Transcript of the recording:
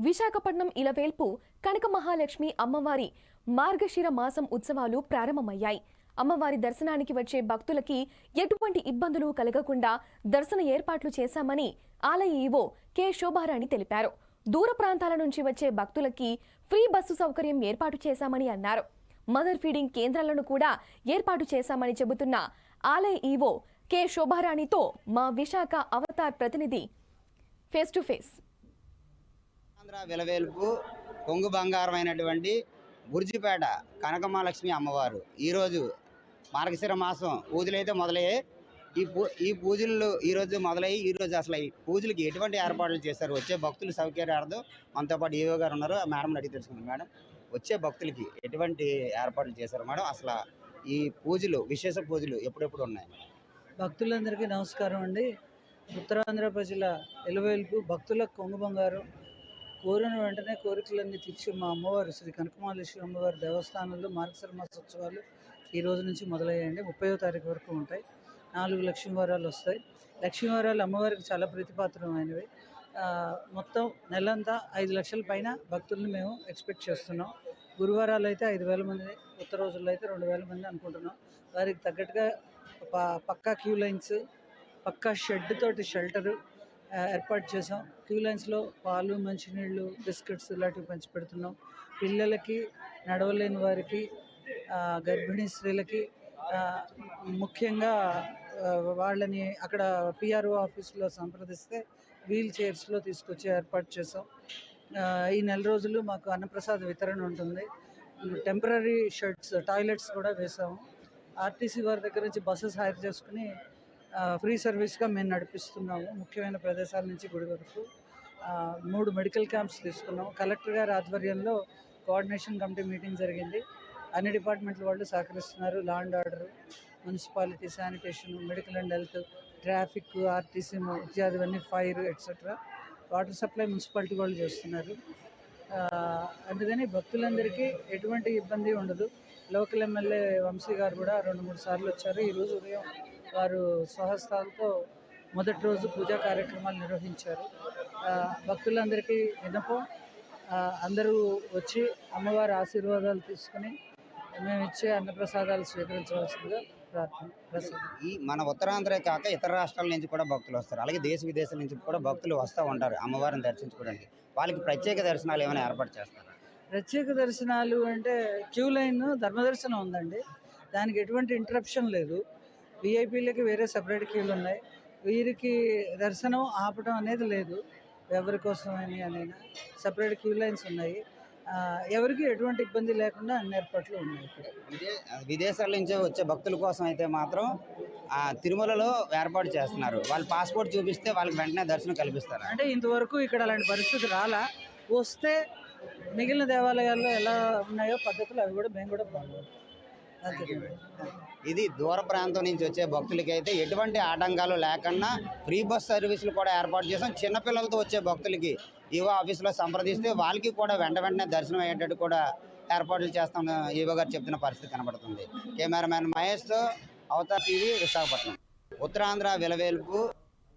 విశాఖపట్నం ఇలవేల్పు కనక మహాలక్ష్మి అమ్మవారి మార్గశిర మాసం ఉత్సవాలు ప్రారంభమయ్యాయి. అమ్మవారి దర్శనానికి వచ్చే భక్తులకి ఎటువంటి ఇబ్బందులు కలగకుండా దర్శన ఏర్పాట్లు చేశామని ఆలయ ఈవో కె. శోభారాణి తెలిపారు. దూర ప్రాంతాల నుంచి వచ్చే భక్తులకి ఫ్రీ బస్సు సౌకర్యం ఏర్పాటు చేశామని అన్నారు. మదర్ ఫీడింగ్ కేంద్రాలను కూడా ఏర్పాటు చేశామని చెబుతున్న ఆలయ ఈవో కె. శోభారాణితో మా విశాఖ అవతార్ ప్రతినిధి ఫేస్ టు ఫేస్. ఆంధ్ర విలవేల్పు కొంగు బంగారం అయినటువంటి బుర్జిపేట కనకమహాలక్ష్మి అమ్మవారు. ఈరోజు మార్గశిర మాసం పూజలైతే మొదలయ్యాయి. ఈ పూ ఈ పూజలు ఈరోజు మొదలయ్యి ఈరోజు అసలు ఈ పూజలకి ఎటువంటి ఏర్పాట్లు చేశారు? వచ్చే భక్తులు సౌకర్యార్థం మనతో పాటు ఏవో గారు ఉన్నారు. ఆ మేడం అడిగి తెలుసుకుంది మేడం. వచ్చే భక్తులకి ఎటువంటి ఏర్పాట్లు చేశారు మేడం? అసలు ఈ పూజలు విశేష పూజలు ఎప్పుడెప్పుడు ఉన్నాయి? భక్తులందరికీ నమస్కారం అండి. ఉత్తరాంధ్ర ప్రజల ఎలువేల్పు భక్తుల కొంగు బంగారం కోరిన వెంటనే కోరికలన్నీ తీర్చి మా అమ్మవారు శ్రీ కనకమాలేశ్వర అమ్మవారి దేవస్థానంలో మార్గశర మాసోత్సవాలు ఈ రోజు నుంచి మొదలయ్యాయండి. ముప్పైవ తారీఖు వరకు ఉంటాయి. నాలుగు లక్ష్మీవారాలు వస్తాయి. లక్ష్మీవారాలు అమ్మవారికి చాలా ప్రీతిపాత్రమైనవి. మొత్తం నెలంతా ఐదు లక్షల పైన భక్తుల్ని మేము ఎక్స్పెక్ట్ చేస్తున్నాం. గురువారాలు అయితే ఐదు వేల మంది కొత్త రోజుల్లో అయితే రెండు వేల మంది అనుకుంటున్నాం. వారికి తగ్గట్టుగా ప- పక్కా క్యూ లైన్స్ పక్కా షెడ్ తోటి షెల్టరు ఏర్పాటు చేసాం క్యూ లైన్స్లో పాలు మంచినీళ్ళు బిస్కెట్స్ ఇలాంటివి పంచి పెడుతున్నాం. పిల్లలకి నడవలేని వారికి గర్భిణీ స్త్రీలకి ముఖ్యంగా వాళ్ళని అక్కడ పిఆర్ఓ ఆఫీస్లో సంప్రదిస్తే వీల్ చైర్స్లో తీసుకొచ్చి ఏర్పాటు చేసాం ఈ నెల రోజులు మాకు అన్నప్రసాద వితరణ ఉంటుంది. టెంపరీ షర్ట్స్ టాయిలెట్స్ కూడా వేసాము ఆర్టీసీ వారి దగ్గర నుంచి బస్సెస్ హైర్ చేసుకుని ఫ్రీ సర్వీస్గా మేము నడిపిస్తున్నాము. ముఖ్యమైన ప్రదేశాల నుంచి గుడి వరకు. మూడు మెడికల్ క్యాంప్స్ తీసుకున్నాం కలెక్టర్ గారి ఆధ్వర్యంలో కోఆర్డినేషన్ కమిటీ మీటింగ్ జరిగింది. అన్ని డిపార్ట్మెంట్ల వాళ్ళు సహకరిస్తున్నారు. Law and order municipality sanitation medical and health traffic RTC ఇత్యాదివన్నీ fire etcetera water supply municipality వాళ్ళు చేస్తున్నారు. అందుకని భక్తులందరికీ ఎటువంటి ఇబ్బంది ఉండదు. లోకల్ ఎమ్మెల్యే వంశీ గారు కూడా రెండు మూడు సార్లు వచ్చారు. ఈరోజు ఉదయం వారు స్వహస్తాలతో మొదటి రోజు పూజా కార్యక్రమాలు నిర్వహించారు. భక్తులందరికీ విన్నపం. ఆ, అందరూ వచ్చి అమ్మవారి ఆశీర్వాదాలు తీసుకుని మేము ఇచ్చే అన్నప్రసాదాలు స్వీకరించవలసిందిగా ఈ మన ఉత్తరాంధ్రే కాక ఇతర రాష్ట్రాల నుంచి కూడా భక్తులు వస్తారు. అలాగే దేశ విదేశాల నుంచి కూడా భక్తులు వస్తూ ఉంటారు అమ్మవారిని దర్శించుకోవడానికి. వాళ్ళకి ప్రత్యేక దర్శనాలు ఏమైనా ఏర్పాటు చేస్తారు? ప్రత్యేక దర్శనాలు అంటే క్యూ లైన్ ధర్మదర్శనం ఉందండి. దానికి ఎటువంటి ఇంటరప్షన్ లేదు. విఐపీలకి వేరే సపరేట్ క్యూలు ఉన్నాయి. వీరికి దర్శనం ఆపడం అనేది లేదు. ఎవరి కోసం అని అనైనా సపరేట్ క్యూ లైన్స్ ఉన్నాయి. ఎవరికి ఎటువంటి ఇబ్బంది లేకుండా అన్ని ఏర్పాట్లు ఉన్నాయి ఇక్కడ విదే విదేశాల నుంచి వచ్చే భక్తుల కోసం అయితే మాత్రం ఆ తిరుమలలో ఏర్పాటు చేస్తున్నారు. వాళ్ళు పాస్పోర్ట్ చూపిస్తే వాళ్ళకి వెంటనే దర్శనం కల్పిస్తారు. అంటే ఇంతవరకు ఇక్కడ అలాంటి పరిస్థితి రాలా. వస్తే మిగిలిన దేవాలయాల్లో ఎలా ఉన్నాయో పద్ధతులు అవి కూడా మేము కూడా అంతే ఇది దూర ప్రాంతం నుంచి వచ్చే భక్తులకి అయితే ఎటువంటి ఆటంకాలు లేకుండా ఫ్రీ బస్ సర్వీసులు కూడా ఏర్పాటు చేసాం చిన్నపిల్లలతో వచ్చే భక్తులకి ఈవో ఆఫీస్లో సంప్రదిస్తే వాళ్ళకి కూడా వెంట వెంటనే దర్శనం అయ్యేటట్టు కూడా ఏర్పాట్లు చేస్తాం. ఈవో గారు చెప్తున్న పరిస్థితి కనబడుతుంది. కెమెరామ్యాన్ మహేష్తో అవతార్ టీవీ విశాఖపట్నం. ఉత్తరాంధ్ర విలవేల్పు